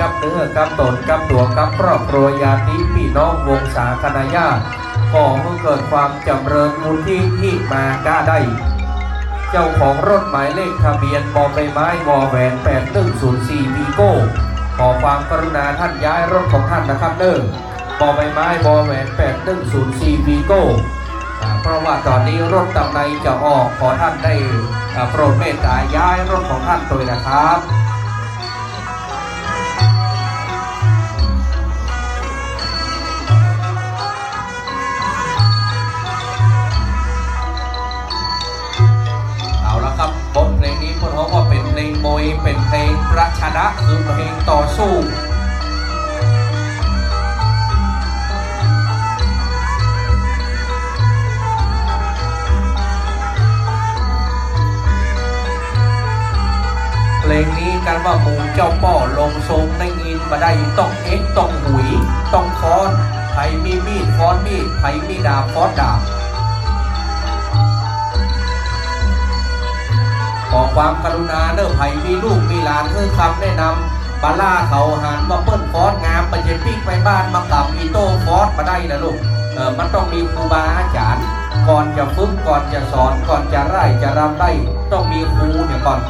กับเนื้อกับตนกับตัวกับครอบครัวญาติพี่น้องวงศาคณะญาติก่อให้เกิดความจำเริญมูลที่ที่มาก้าได้ เจ้าของรถหมายเลขทะเบียนบอใบไม้วอแหวน8104วีโก้ขอความกรุณาท่านย้ายรถของท่านนะครับเด้อบอใบไม้วอแหวน8104วีโก้เพราะว่าตอนนี้รถตำในจะออกขอท่านได้โปรดเมตตาย้ายรถของท่านตัวนะครับ เป็นเพลงมวยเป็นเพลงประชนะคือเพลงต่อสู้เพลงนี้กันว่าหมูเจ้าป้อลงทรงได้ยินมาได้ต้องเอ็กต้องหุย ต้องค้อนไผมีมีดค้อนมีดไผมีดาบค้อนดาบ ความกรุณาเด้อไผ่มีลูกมีหลานเพื่อคำแนะนำปลาล่าเขาหันมาเปิ้ลฟอสงามไปเจปิ้งไปบ้านมากับอีโต้ฟอสมาได้นะลูกเออมันต้องมีครูบาอาจารย์ ก่อนจะฝึกก่อนจะสอนก่อนจะไร่จะรำได้ ต้องมีครูเนี่ยก่อน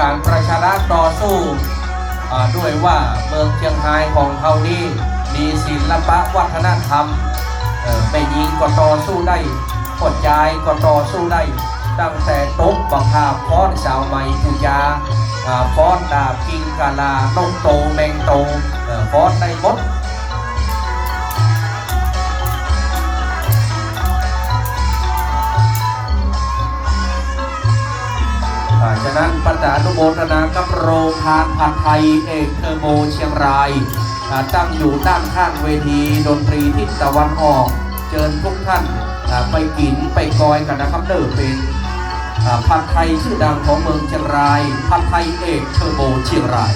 การประชาราต่อสู้ด้วยว่าเมืองเชียงรายของเขานี่มีศิลปะวัฒนธรรมเอ่อไม่ยิงก็ต่อสู้ได้กดยายก็ต่อสู้ได้ ตั้งแต่ตกบังคาฟ้อนสาวไหม่ปุยาอ่าฟ้อนดาบกิงกาลานกโตแมงโตฟ้อนในมด ฉะนั้นประจานุโมทนากับโรงทานผัดไทยเอกเทอร์โบเชียงราย ตั้งอยู่ด้านข้างเวทีดนตรีทิศตะวันออก เชิญทุกท่านไปกินไปกอยกันนะครับเดิมเป็นผัดไทยชื่อดังของเมืองเชียงรายผัดไทยเอกเทอร์โบเชียงราย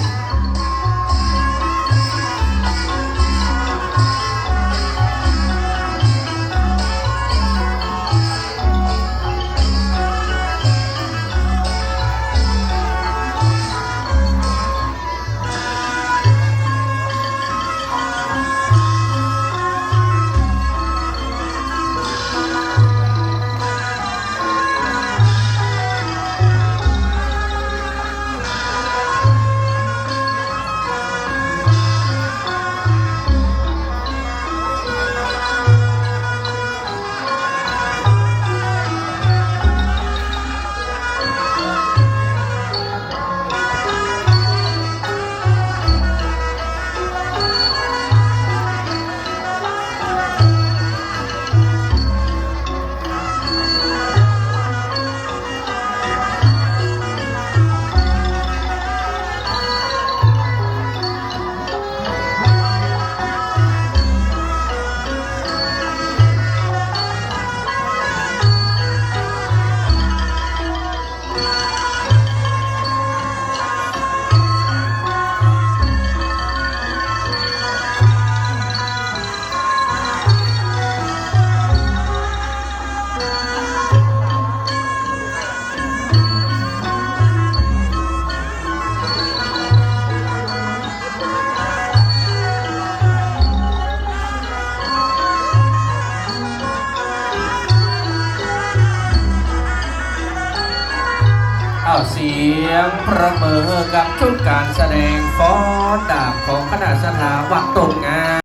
เอาเสียงประเมินกับชุดการแสดงฟ้อนดาบของคณะสถาวัดตนงาน